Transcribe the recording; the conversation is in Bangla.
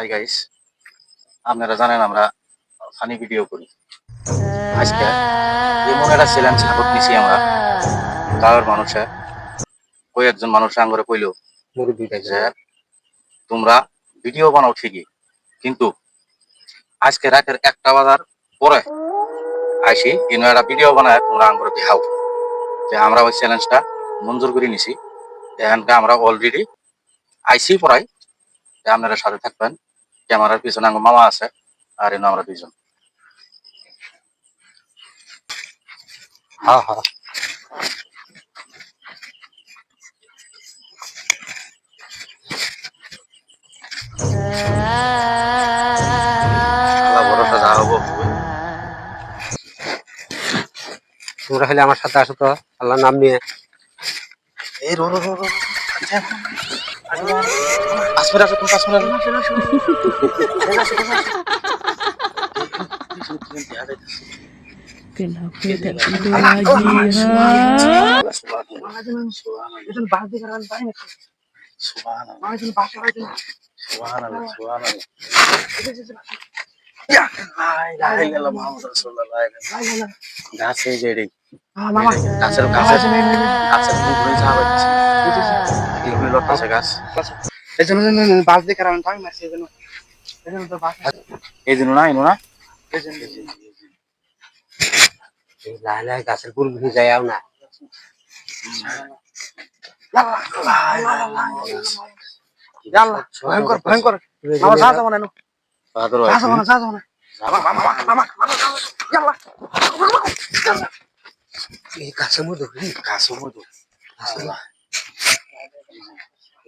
হাই গাইস আপনারা জানেন আমরা ফানি ভিডিও করি। আজকে এমন একটা চ্যালেঞ্জ হাতত নিছি আমরা। গাঁয়ের মানুষে। কয়েকজন মানুষ আঙ্গরে কইল যে তোমরা ভিডিও বানাও ঠিকই কিন্তু আজকে রাতের একটা বাজার পরে আইসি কিন্তু একটা ভিডিও বানায় তোমরা আঙ্গরে দেখাও। যে আমরা ওই চ্যালেঞ্জটা মঞ্জুর করে নিছি। এখানকে আমরা অলরেডি আইসি পড়াই। আপনারা সাথে থাকবেন। ক্যামেরার পিছনে আমার মামা আছে আর এনে আমরা দুইজন। হ্যাঁ হ্যাঁ। আল্লাহ ভরসা যা হব। তোমরা খালি আমার সাথে আসো তো আল্লাহ নাম নিয়ে। এই রো রো রো। রো পাঁচ মিনিট আসো তুমি? গাছে যেড়ি গাছের গাছের গাছের মুখে যাবে এগুলো লটাছে গাছ বাস দিয়ে কারণ আমি মারছি এই জন্য এই জন্য এই না ইনো না এই জন্য এই লাহে লাহে গাছের গুল গুলি যায় না। ভয়ঙ্কর ভয়ঙ্কর। মামা যা যাব না। যা যাব না যা যাব না এই গাছের মধ্যে গাছের মধ্যে